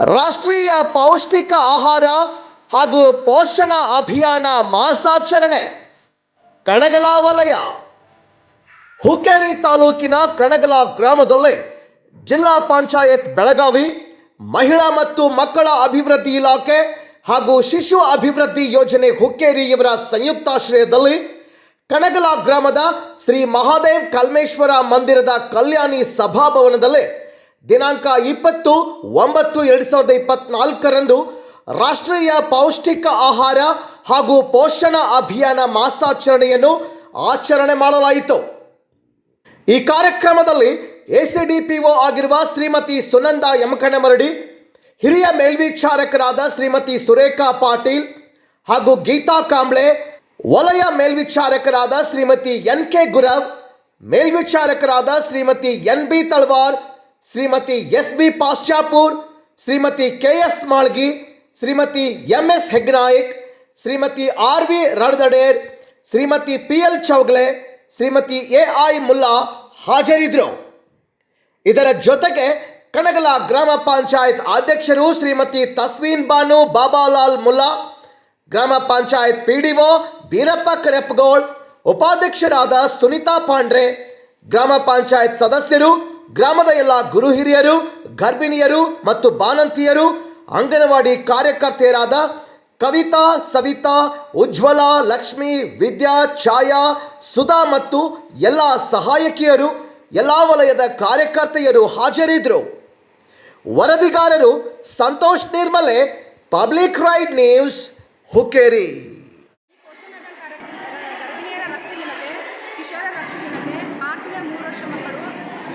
ರಾಷ್ಟ್ರೀಯ ಪೌಷ್ಟಿಕ ಆಹಾರ ಹಾಗೂ ಪೋಷಣ ಅಭಿಯಾನ ಮಾಸಾಚರಣೆ, ಕಣಗಲ ವಲಯ, ಹುಕ್ಕೇರಿ ತಾಲೂಕಿನ ಕಣಗಲ ಗ್ರಾಮದಲ್ಲಿ ಜಿಲ್ಲಾ ಪಂಚಾಯತ್ ಬೆಳಗಾವಿ ಮಹಿಳಾ ಮತ್ತು ಮಕ್ಕಳ ಅಭಿವೃದ್ಧಿ ಇಲಾಖೆ ಹಾಗೂ ಶಿಶು ಅಭಿವೃದ್ಧಿ ಯೋಜನೆ ಹುಕ್ಕೇರಿ ಇವರ ಸಂಯುಕ್ತಾಶ್ರಯದಲ್ಲಿ ಕಣಗಲ ಗ್ರಾಮದ ಶ್ರೀ ಮಹಾದೇವ್ ಕಲ್ಮೇಶ್ವರ ಮಂದಿರದ ಕಲ್ಯಾಣಿ ಸಭಾಭವನದಲ್ಲಿ ದಿನಾಂಕ ಇಪ್ಪತ್ತು ಒಂಬತ್ತು ಎರಡು ಸಾವಿರದ ಇಪ್ಪತ್ನಾಲ್ಕರಂದು ರಾಷ್ಟ್ರೀಯ ಪೌಷ್ಟಿಕ ಆಹಾರ ಹಾಗೂ ಪೋಷಣ ಅಭಿಯಾನ ಮಾಸಾಚರಣೆಯನ್ನು ಆಚರಣೆ ಮಾಡಲಾಯಿತು. ಈ ಕಾರ್ಯಕ್ರಮದಲ್ಲಿ ಎಸಿಡಿಪಿಒ ಆಗಿರುವ ಶ್ರೀಮತಿ ಸುನಂದ ಮರಡಿ ಹಿರಿಯ ಮೇಲ್ವಿಚಾರಕರಾದ ಶ್ರೀಮತಿ ಸುರೇಖಾ ಪಾಟೀಲ್ ಹಾಗೂ ಗೀತಾ ಕಾಂಬ್ಳೆ, ವಲಯ ಮೇಲ್ವಿಚಾರಕರಾದ Shrimati N K Gurav, ಮೇಲ್ವಿಚಾರಕರಾದ Shrimati N B Talwar Shrimati S B Pashchapur, Shrimati K S Malgi, Shrimati M S Hegnayak, Shrimati R V Raddader, Shrimati P L Chougle, Shrimati A I Mulla ಹಾಜರಿದ್ದರು ಇದರ ಜೊತೆಗೆ ಕಣಗಲ ಗ್ರಾಮ ಪಂಚಾಯತ್ ಅಧ್ಯಕ್ಷರು ಶ್ರೀಮತಿ ತಸ್ವೀನ್ ಬಾನು ಬಾಬಾಲಾಲ್ ಮುಲ್ಲಾ, ಗ್ರಾಮ ಪಂಚಾಯತ್ ಪಿಡಿಒ ಬೀರಪ್ಪ ಕರೆಪ್ಪಗೋಳ್ ಉಪಾಧ್ಯಕ್ಷರಾದ ಸುನೀತಾ ಪಾಂಡ್ರೆ, ಗ್ರಾಮ ಪಂಚಾಯತ್ ಸದಸ್ಯರು ಗ್ರಾಮದ ಎಲ್ಲ ಗುರು ಹಿರಿಯರು, ಗರ್ಭಿಣಿಯರು ಮತ್ತು ಬಾಣಂತಿಯರು, ಅಂಗನವಾಡಿ ಕಾರ್ಯಕರ್ತೆಯರಾದ ಕವಿತಾ, ಸವಿತಾ, ಉಜ್ವಲ, ಲಕ್ಷ್ಮಿ, ವಿದ್ಯಾ, ಛಾಯಾ, ಸುಧಾ ಮತ್ತು ಎಲ್ಲ ಸಹಾಯಕಿಯರು, ಎಲ್ಲ ವಲಯದ ಕಾರ್ಯಕರ್ತೆಯರು ಹಾಜರಿದ್ದರು. ವರದಿಗಾರರು Santosh Nirmale, public right news ಮಕ್ಕಳು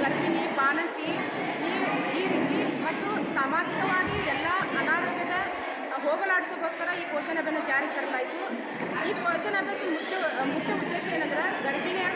ಗರ್ಭಿಣಿ ಬಾಣಂತಿ ಈ ಈ ರೀತಿ ಮತ್ತು ಸಾಮಾಜಿಕವಾಗಿ ಎಲ್ಲ ಅನಾರೋಗ್ಯದ ಹೋಗಲಾಡಿಸೋಕೋಸ್ಕರ ಈ ಪೋಷಣ ಅಭಿಯಾನ ಜಾರಿಗೆ ತರಲಾಯಿತು. ಈ ಪೋಷಣ ಅಭ್ಯಾಸ ಮುಖ್ಯ ಮುಖ್ಯ ಉದ್ದೇಶ ಏನಂದ್ರೆ ಗರ್ಭಿಣಿಯರ